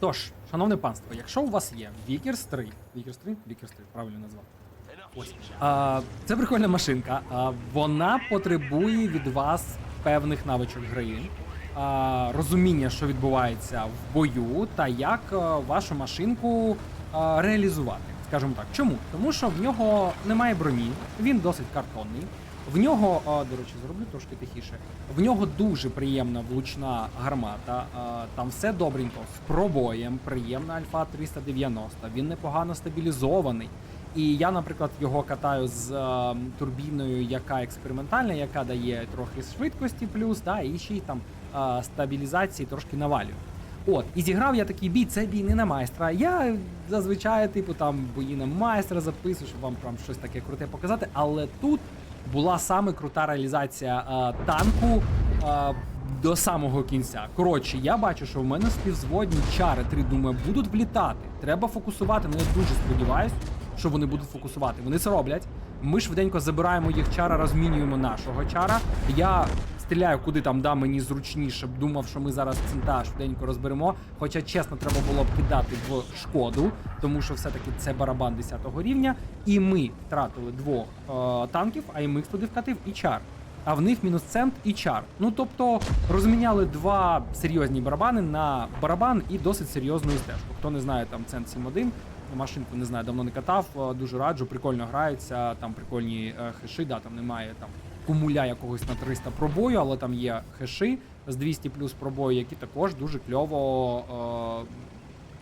Тож, шановне панство, якщо у вас є Vickers 3, Vickers 3? Vickers 3, правильно назвав. Ось. А, це прикольна машинка. А, вона потребує від вас певних навичок гри, а, розуміння, що відбувається в бою, та як вашу машинку а, реалізувати. Скажімо так. Чому? Тому що в нього немає броні, він досить картонний. В нього, до речі, зроблю трошки тихіше. В нього дуже приємна влучна гармата. Там все добренько з пробоєм, приємна альфа 390. Він непогано стабілізований. І я, наприклад, його катаю з турбіною, яка експериментальна, яка дає трохи швидкості плюс, да, і ще й там стабілізації трошки навалює. От, і зіграв я такий бій, це бій не на майстра. Я зазвичай, типу, там бої на майстра записую, щоб вам прям щось таке круте показати. Але тут була саме крута реалізація е, танку е, до самого кінця. Коротше, я бачу, що в мене співзводні чари три думаю, будуть влітати. Треба фокусувати. Ну я дуже сподіваюся, що вони будуть фокусувати. Вони це роблять. Ми швиденько забираємо їх чара, розмінюємо нашого чара. Я стріляю куди там да мені зручніше. Думав, що ми зараз цинта швиденько розберемо. Хоча, чесно, треба було б кидати в шкоду, тому що все-таки це барабан 10-го рівня. І ми втратили двох е, танків, а й туди вкатив і чар. А в них мінус цент і чар. Ну тобто розміняли два серйозні барабани на барабан і досить серйозну стежку. Хто не знає, там цент 7.1, машинку не знаю, давно не катав, е, дуже раджу, прикольно грається, там прикольні е, хеши, да, там немає там кумуля якогось на 300 пробою, але там є хеши з 200 плюс пробою, які також дуже кльово е,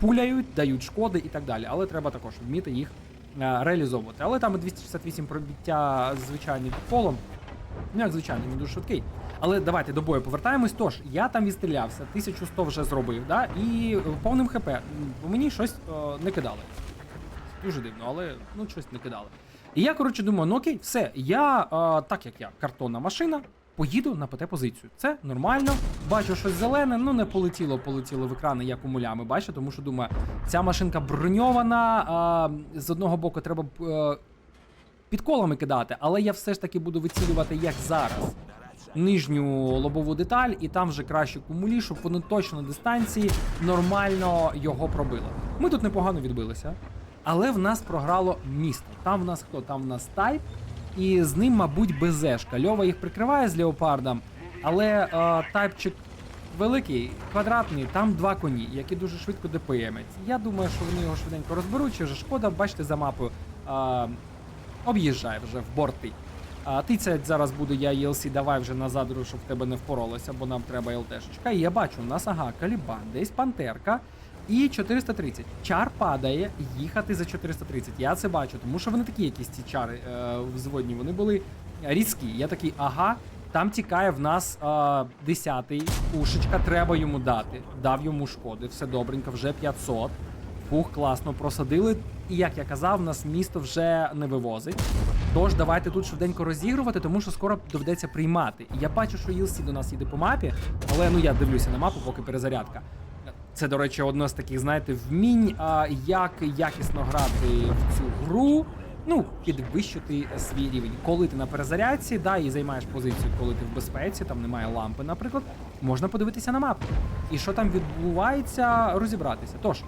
пуляють, дають шкоди і так далі. Але треба також вміти їх е, реалізовувати. Але там і 268 пробиття звичайним підполом. Ну, як звичайно, він дуже швидкий. Але давайте до бою повертаємось. Тож, я там відстрілявся, 1100 вже зробив, да? і повним ХП. Мені щось е, не кидали. Дуже дивно, але ну щось не кидали. І я, коротше, думаю, ну окей, все, я, е, так як я, картонна машина, поїду на ПТ-позицію. Це нормально. Бачу щось зелене, ну не полетіло, полетіло в екрани, як у мулями, бачу, тому що думаю, ця машинка броньована. е, з одного боку, треба б. е, під колами кидати, але я все ж таки буду вицілювати як зараз. Нижню лобову деталь, і там вже краще кумулі, щоб вони точно на дистанції нормально його пробили. Ми тут непогано відбилися, але в нас програло місто. Там в нас хто? Там в нас тайп, і з ним, мабуть, БЗшка. Льова їх прикриває з леопардом, але е, тайпчик великий, квадратний, там два коні, які дуже швидко ДПМять. Я думаю, що вони його швиденько розберуть, чи вже шкода, бачите за мапою. Е, об'їжджає вже в борти. А тицять зараз буду я ELC, давай вже назад, щоб в тебе не впоролося, бо нам треба ЛТшечка. І я бачу, у нас ага, Калібан, десь Пантерка і 430. Чар падає, їхати за 430. Я це бачу, тому що вони такі якісь ці чари е, взводні, вони були різкі. Я такий, ага, там тікає в нас е, 10-й, ушечка, треба йому дати. Дав йому шкоди, все добренько, вже 500. Фух, класно просадили. І як я казав, нас місто вже не вивозить. Тож давайте тут швиденько розігрувати, тому що скоро доведеться приймати. І я бачу, що Ілсі до нас їде по мапі, але ну я дивлюся на мапу, поки перезарядка. Це, до речі, одне з таких, знаєте, вмінь, а, як якісно грати в цю гру. Ну, підвищити свій рівень. Коли ти на перезарядці, да, і займаєш позицію, коли ти в безпеці, там немає лампи, наприклад, можна подивитися на мапу. І що там відбувається, розібратися. Тож,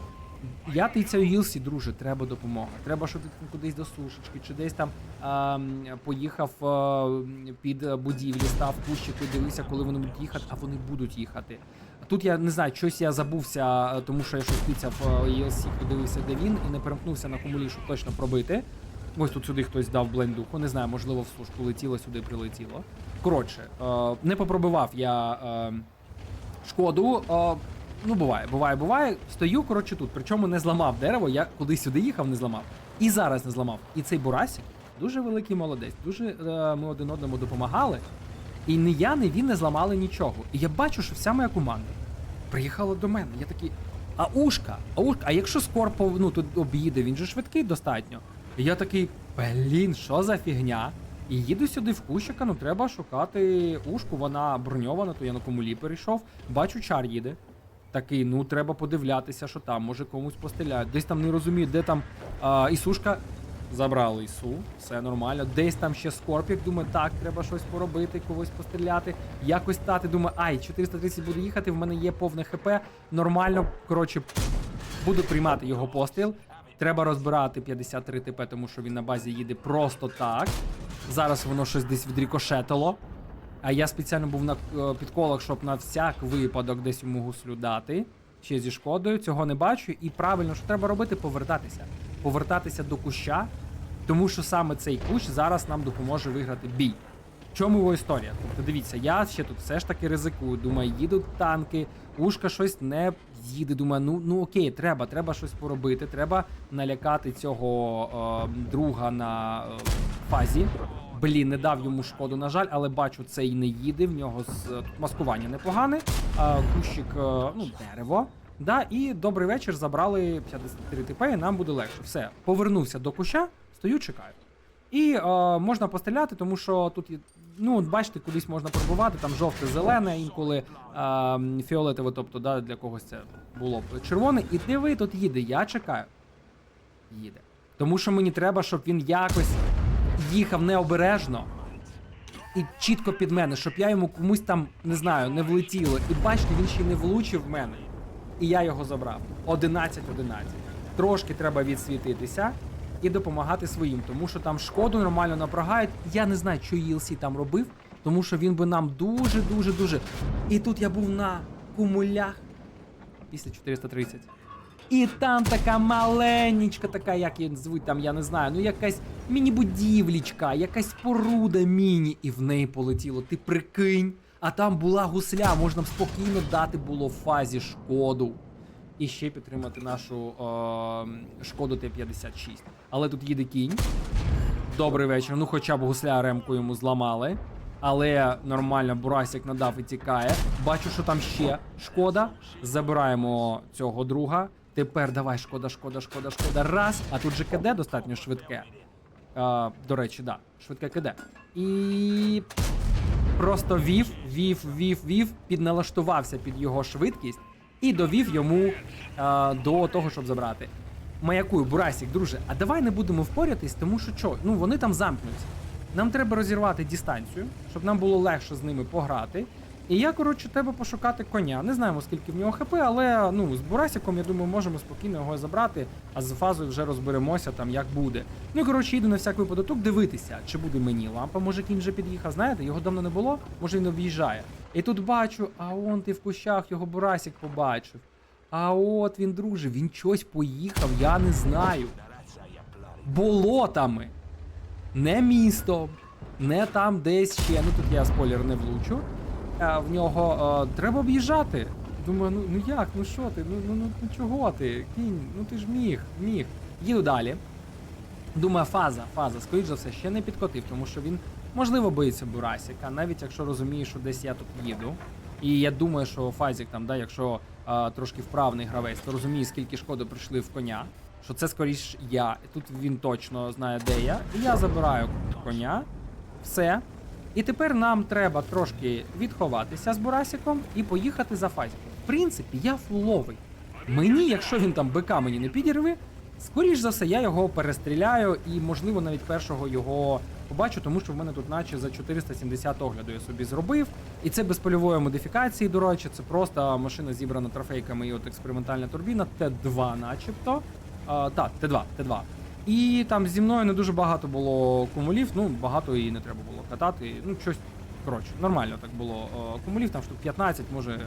я тицяю Ілсі, друже, треба допомога. Треба, щоб ти кудись до сушечки, чи десь там ем, поїхав е, під будівлі, став кущики, дивився, коли вони будуть їхати, а вони будуть їхати. Тут я не знаю, щось я забувся, е, тому що я щось тицяв ELC, подивився, де він, і не перемкнувся на кумулі, щоб точно пробити. Ось тут сюди хтось дав блендуху, не знаю, можливо, в сушку летіло, сюди прилетіло. Коротше, е, не попробивав я. Е, шкоду. О, ну, буває, буває, буває. Стою, коротше, тут. Причому не зламав дерево, я куди сюди їхав, не зламав. І зараз не зламав. І цей Бурасік дуже великий молодець. Дуже е, ми один одному допомагали. І ні я, ні він не зламали нічого. І я бачу, що вся моя команда приїхала до мене. Я такий. А ушка, а ушка, а якщо Скорпо ну, тут об'їде, він же швидкий достатньо. І я такий, блін, що за фігня? І їду сюди в кущика, ну треба шукати ушку, вона броньована, то я на комулі перейшов. Бачу, чар їде. Такий, ну треба подивлятися, що там, може комусь постріляють. Десь там не розумію, де там а, Ісушка. Забрали Ісу, все нормально. Десь там ще Скорпік, думаю, так, треба щось поробити, когось постріляти. Якось стати, думаю, ай, 430 буду їхати, в мене є повне ХП. Нормально. Коротше, Буду приймати його постріл. Треба розбирати 53 ТП, тому що він на базі їде просто так. Зараз воно щось десь відрікошетило. А я спеціально був на е, підколах, щоб на всяк випадок десь йому гуслю дати. Ще зі шкодою, цього не бачу. І правильно, що треба робити, повертатися. Повертатися до куща, тому що саме цей кущ зараз нам допоможе виграти бій. В чому його історія? Тобто дивіться, я ще тут все ж таки ризикую. Думаю, їдуть танки, ушка щось не їде. Думаю, ну ну окей, треба, треба щось поробити. Треба налякати цього е, друга на е, фазі. Блін, не дав йому шкоду, на жаль, але бачу, це і не їде. В нього з тут маскування непогане. Кущик, е, ну, дерево. Да, і добрий вечір. Забрали 53 ТП, і нам буде легше. Все, повернувся до куща, стою, чекаю. І е, можна постріляти, тому що тут є. Ну, от бачите, кудись можна пробувати, там жовте, зелене, інколи е, фіолетове, тобто да, для когось це було б червоне. І диви, тут їде, я чекаю. Їде. Тому що мені треба, щоб він якось їхав необережно і чітко під мене, щоб я йому комусь там, не знаю, не влетіло. І бачите, він ще не влучив в мене. І я його забрав. 11-11. Трошки треба відсвітитися і допомагати своїм, тому що там шкоду нормально напрогають. Я не знаю, що ELC там робив, тому що він би нам дуже, дуже, дуже. І тут я був на кумулях після 430. І там така маленечка, така, як її звуть там, я не знаю, ну якась міні-будівлічка, якась споруда міні, і в неї полетіло. Ти прикинь, а там була гусля, можна б спокійно дати було фазі шкоду. І ще підтримати нашу е, шкоду Т-56. Але тут їде кінь. Добрий вечір. Ну, хоча б гусля ремку йому зламали. Але нормально, Бурасик надав і тікає. Бачу, що там ще шкода. Забираємо цього друга. Тепер давай, шкода, шкода, шкода, шкода. Раз. А тут же КД достатньо швидке. А, до речі, да, швидке КД. І просто вів, вів, вів, вів, підналаштувався під його швидкість і довів йому а, до того, щоб забрати. Маякую, Бурасік, друже, а давай не будемо впорятись, тому що що? Ну вони там замкнуться. Нам треба розірвати дистанцію, щоб нам було легше з ними пограти. І я, коротше, треба пошукати коня. Не знаємо, скільки в нього хп, але ну, з Бурасіком, я думаю, можемо спокійно його забрати, а з фазою вже розберемося там, як буде. Ну, коротше, їду на всяк випадок дивитися, чи буде мені лампа. Може кінь вже під'їхав, знаєте, його давно не було, може він об'їжджає. І тут бачу, а он ти в кущах його Бурасік побачив. А от він, друже, він щось поїхав, я не знаю. Болотами. Не містом, не там десь ще. Ну тут я спойлер не влучу. А в нього е, треба об'їжджати. Думаю, ну ну як, ну що ти? Ну ну ну ну чого ти? Кінь, ну ти ж міг, міг. Їду далі. Думаю, фаза, фаза, скоріш за все, ще не підкотив, тому що він можливо боїться Бурасіка, навіть якщо розуміє, що десь я тут їду. І я думаю, що Фазік там, да, якщо а, трошки вправний гравець, то розуміє, скільки шкоди прийшли в коня. Що це скоріш я. Тут він точно знає, де я. І я забираю коня. Все. І тепер нам треба трошки відховатися з Бурасіком і поїхати за Фазіком. В принципі, я фуловий. Мені, якщо він там БК мені не підірве, скоріш за все, я його перестріляю і, можливо, навіть першого його побачу, тому що в мене тут наче за 470 огляду я собі зробив. І це без польової модифікації, до речі, це просто машина зібрана трофейками і от експериментальна турбіна Т2 начебто. А, так, Т2, Т2. І там зі мною не дуже багато було кумулів, ну багато і не треба було катати. Ну, щось, коротше, нормально так було. О, Кумулів там штук 15, може, е,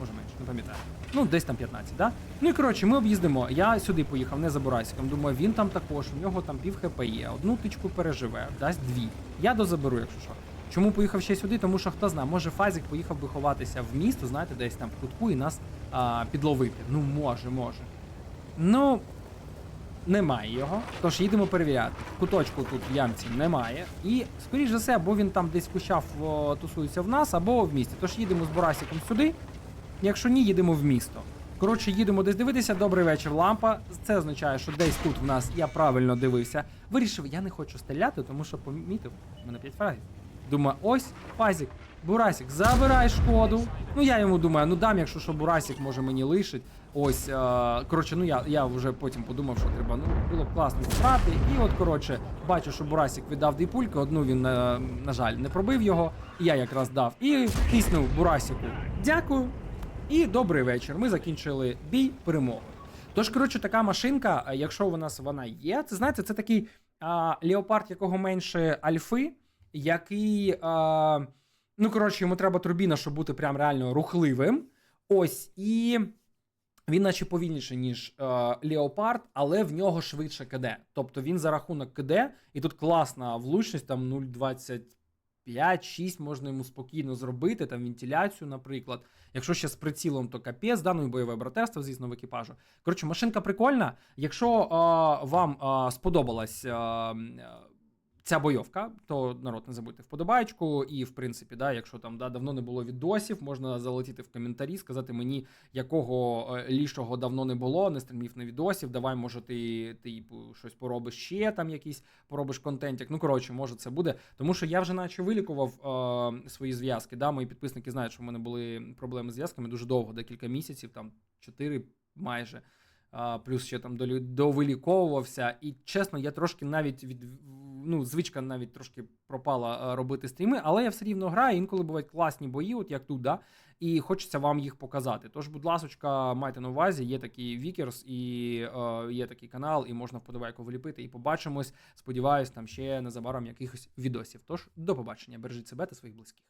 може менше, не пам'ятаю. Ну, десь там 15, да? Ну і коротше, ми об'їздимо. Я сюди поїхав, не за Бурасиком. Думаю, він там також, у нього там пів хп є, одну тичку переживе, дасть дві. Я дозаберу, якщо що. Чому поїхав ще сюди? Тому що хто знає, може Фазік поїхав би ховатися в місто, знаєте, десь там в кутку і нас а, підловити. Ну, може, може. Ну, немає його. Тож їдемо перевіряти. Куточку тут в ямці немає. І, скоріш за все, або він там десь кущав тусується в нас, або в місті. Тож їдемо з Борасіком сюди. Якщо ні, їдемо в місто. Коротше, їдемо десь дивитися. Добрий вечір, лампа. Це означає, що десь тут в нас я правильно дивився. Вирішив, я не хочу стріляти, тому що помітив, мене 5 фразів. Думаю, ось Фазік, Бурасік, забирай шкоду. Ну я йому думаю, ну дам, якщо що Бурасік може мені лишить. Ось, е, коротше, ну я, я вже потім подумав, що треба, ну було б класно зібрати. І от, коротше, бачу, що Бурасік віддав дві пульки, одну він, е, на жаль, не пробив його, і я якраз дав. І тиснув Бурасіку. Дякую. І добрий вечір. Ми закінчили бій перемогою. Тож, коротше, така машинка, якщо у нас вона є, це знаєте, це такий а, леопард, якого менше альфи, який. А, ну, коротше, йому треба турбіна, щоб бути прям реально рухливим. Ось, і він, наче повільніший, ніж е, Леопард, але в нього швидше КД. Тобто він за рахунок КД, і тут класна влучність, там 0,25-6 можна йому спокійно зробити, там вентиляцію, наприклад. Якщо ще з прицілом, то капець, да, ну бойове братерство, звісно, в екіпажу. Коротше, машинка прикольна. Якщо е, вам е, сподобалась. Е, е, Ця бойовка, то народ не забудьте вподобайку. І, в принципі, да, якщо там да, давно не було відосів, можна залетіти в коментарі, сказати мені, якого е, лішого давно не було, не стрімів на відосів. Давай, може, ти, ти щось поробиш ще, там якийсь поробиш контентик. Ну, коротше, може, це буде. Тому що я вже наче вилікував е, свої зв'язки. Да, Мої підписники знають, що в мене були проблеми з зв'язками дуже довго, декілька місяців, там 4 майже. Плюс ще там довиліковувався. І чесно, я трошки навіть від ну, звичка навіть трошки пропала робити стріми, але я все рівно граю. Інколи бувають класні бої, от як тут, да, і хочеться вам їх показати. Тож, будь ласочка, майте на увазі, є такий Вікерс і е, є такий канал, і можна вподобайку вліпити. І побачимось. Сподіваюсь, там ще незабаром якихось відосів. Тож до побачення. Бережіть себе та своїх близьких.